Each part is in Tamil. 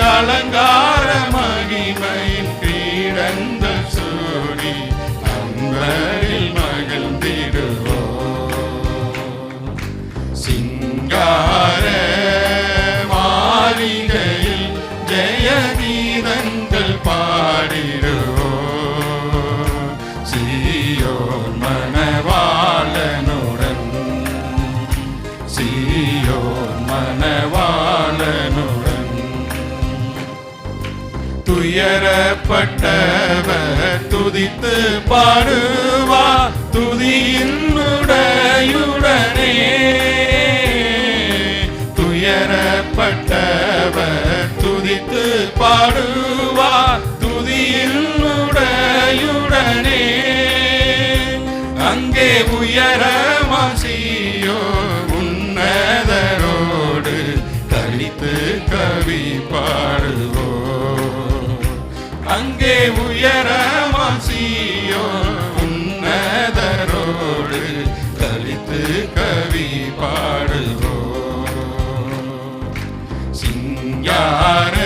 அலங்கார மகிமையின் பீடங்கள் சூடி அன்பரில் மகிழ்ந்திடுவோ. சிங்கார மாளிகையில் ஜெய கீதங்கள் பாடிடுவோ. சீயோன் மனவாளனுடன் சீயோன் மன துயரப்பட்டவர் துதித்து பாடுவா துதியின் உடையுடனே. துயரப்பட்டவர் துதித்து பாடுவா அங்கே சீயோ உன்னதரோடு கழித்து கவி பாடுவோ சிங்கார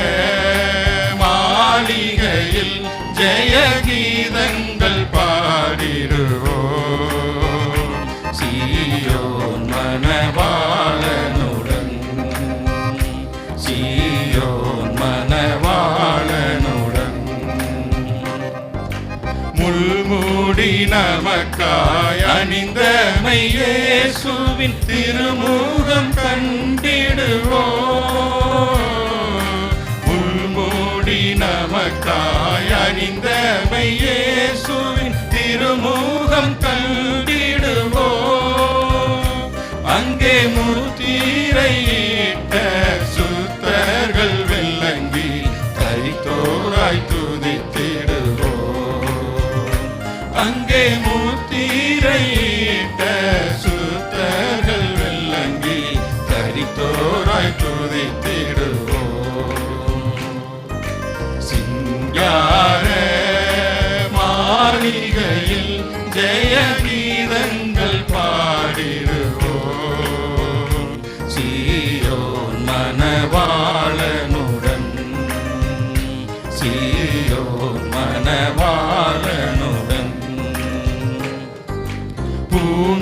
மாளிகையில் ஜெய பாடிடுவோ சீயோன் மணவாளனுடன் மூடி நமக்காய் அணிந்த மையேசுவின் திருமுகம் கண்டிடுவோ முள்மூடி நமக்காய் அணிந்த மையேசுவின் திருமுகம் சிங்கார மாளிகையில் ஜெயகி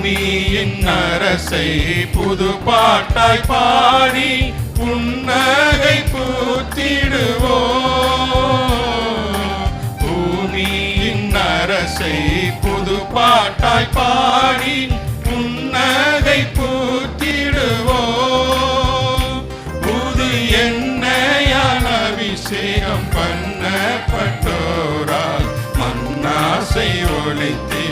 பூமியின் அரசை புது பாட்டாய் பாடி புன்னகை பூத்திடுவோம். பூமியின் அரசை புது பாட்டாய் பாடி புன்னகை பூத்திடுவோம். புது எண்ணெயால் அபிஷேகம் பண்ணப்பட்டோரால் மன்னாசை ஒழித்தே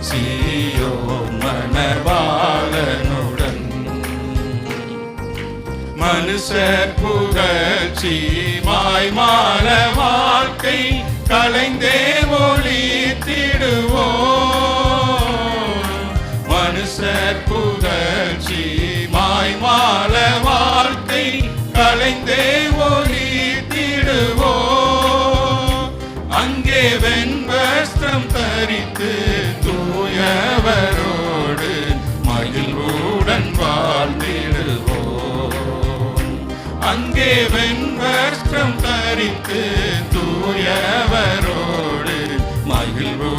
சியோ மணவாளனுடன் மனுஷர் புகழ்ச்சி மாய்மால வாழ்க்கை கலைந்தே ஒளி திடுவோ மனுஷர் புகழ்ச்சி மாய்மால வாழ்க்கை கலைந்தே ஒளி திடுவோ அங்கே வெண்வஸ்திரம் தரித்து அவரோடு மகிழ்வுடன் வாழ்ந்திடுவோம். அங்கே வெண்வஸ்திரம் தரித்து தூயவரோடு மகிழ்வு